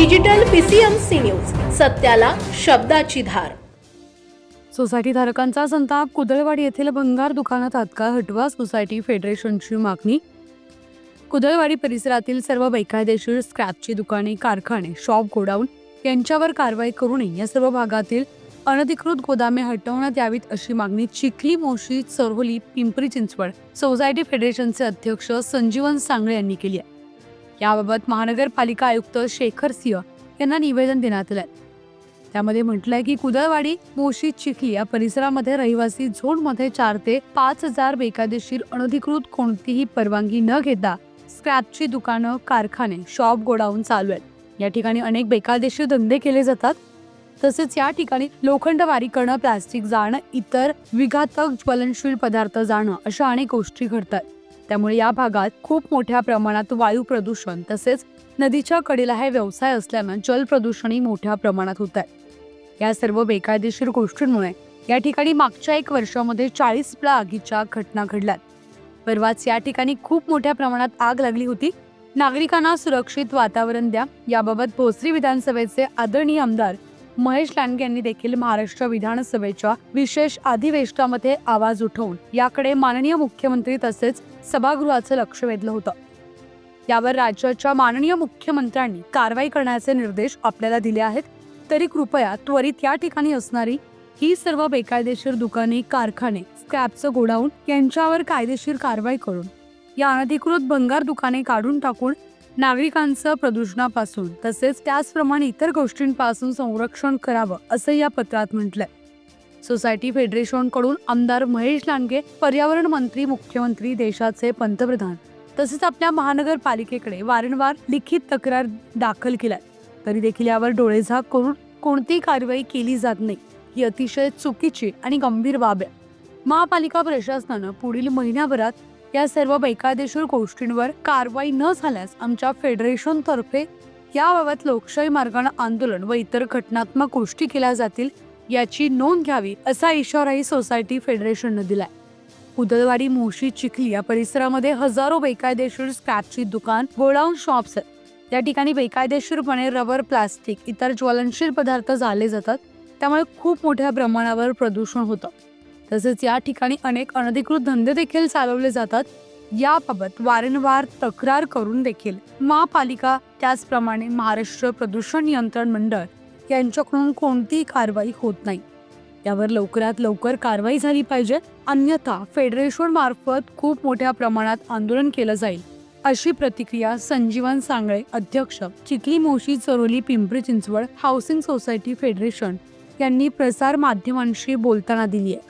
Digital PCMC news सत्याला शब्दाची धार. Society धारकांचा संताप कुदळवाडी येथील भंगार दुकानात तात्काळ हटवा सोसायटी फेडरेशनची मागणी. कुदळवाडी परिसरातील सर्व बेकायदेशीर स्क्रॅपची दुकाने कारखाने शॉप गोडाऊन यांच्यावर कारवाई करू नये या सर्व भागातील अनधिकृत गोदामे हटवण्यात यावीत अशी मागणी चिखली मोशी चरहोली पिंपरी चिंचवड सोसायटी फेडरेशनचे अध्यक्ष संजीवन सांगळे यांनी केली आहे. याबाबत महानगरपालिका आयुक्त शेखर सिंह यांना निवेदन देण्यात आलं आहे त्यामध्ये म्हटलंय की कुदळवाडी मोशी चिखली या परिसरामध्ये रहिवासी झोनमध्ये चार ते पाच हजार बेकायदेशीर अनधिकृत कोणतीही परवानगी न घेता स्क्रॅपची दुकानं कारखाने शॉप गोडाऊन चालू आहेत. या ठिकाणी अनेक बेकायदेशीर धंदे केले जातात. तसेच या ठिकाणी लोखंडवारी करणं प्लास्टिक जाणं इतर विघातक ज्वलनशील पदार्थ जाणं अशा अनेक गोष्टी घडतात. त्यामुळे या भागात खूप मोठ्या प्रमाणात वायू प्रदूषण तसेच नदीच्या कडेला हे व्यवसाय असल्यानं जल प्रदूषणही मोठ्या प्रमाणात होत आहे. या सर्व बेकायदेशीर गोष्टींमुळे या ठिकाणी मागच्या एक वर्षामध्ये चाळीस प्ला आगीच्या घटना घडल्यात. परवाच या ठिकाणी खूप मोठ्या प्रमाणात आग लागली होती. नागरिकांना सुरक्षित वातावरण द्या. याबाबत भोसरी विधानसभेचे आदरणीय आमदार महेश लांडगे यांनी देखील महाराष्ट्र विधानसभेच्या विशेष अधिवेशनामध्ये आवाज उठवून याकडे माननीय मुख्यमंत्री तसेच सभागृहाचं लक्ष वेधलं होतं. यावर राज्याच्या माननीय मुख्यमंत्र्यांनी कारवाई करण्याचे निर्देश आपल्याला दिले आहेत. तरी कृपया त्वरित या ठिकाणी असणारी ही सर्व बेकायदेशीर दुकाने कारखाने स्क्रॅपचं गोडाऊन यांच्यावर कायदेशीर कारवाई करून या अनधिकृत भंगार दुकाने काढून टाकून नागरिकांचं प्रदूषणापासून तसेच त्याचप्रमाणे इतर गोष्टींपासून संरक्षण करावं असं या पत्रात म्हटलंय. सोसायटी फेडरेशनकडून आमदार महेश लांडगे पर्यावरण मंत्री मुख्यमंत्री देशाचे पंतप्रधान तसेच आपल्या महानगरपालिकेकडे वारंवार लिखित तक्रार दाखल केलाय तरी देखील यावर डोळेझाक करून कोणतीही कारवाई केली जात नाही ही अतिशय चुकीची आणि गंभीर बाब आहे. महापालिका प्रशासनानं पुढील महिन्याभरात या सर्व बेकायदेशीर गोष्टींवर कारवाई न झाल्यास आमच्या फेडरेशनतर्फे याबाबत लोकशाही मार्गानं आंदोलन व इतर घटनात्मक गोष्टी केल्या जातील याची नोंद घ्यावी असा इशाराही सोसायटी फेडरेशननं दिलाय. उदलवाडी मोशी चिखली या परिसरामध्ये हजारो बेकायदेशीर स्क्रॅपची दुकान गोडाऊन शॉप्स आहेत. या ठिकाणी बेकायदेशीरपणे रबर प्लास्टिक इतर ज्वलनशील पदार्थ झाले जातात. त्यामुळे खूप मोठ्या प्रमाणावर प्रदूषण होतं. तसेच या ठिकाणी अनेक अनधिकृत धंदे देखील चालवले जातात. याबाबत वारंवार तक्रार करून देखील महापालिका त्याचप्रमाणे महाराष्ट्र प्रदूषण नियंत्रण मंडळ यांच्याकडून कोणतीही कारवाई होत नाही. यावर लवकरात लवकर कारवाई झाली पाहिजे. अन्यथा फेडरेशन मार्फत खूप मोठ्या प्रमाणात आंदोलन केलं जाईल. अशी प्रतिक्रिया संजीवन सांगळे अध्यक्ष Chikhli Moshi Charholi Pimpri Chinchwad housing society federation यांनी प्रसार माध्यमांशी बोलताना दिली आहे.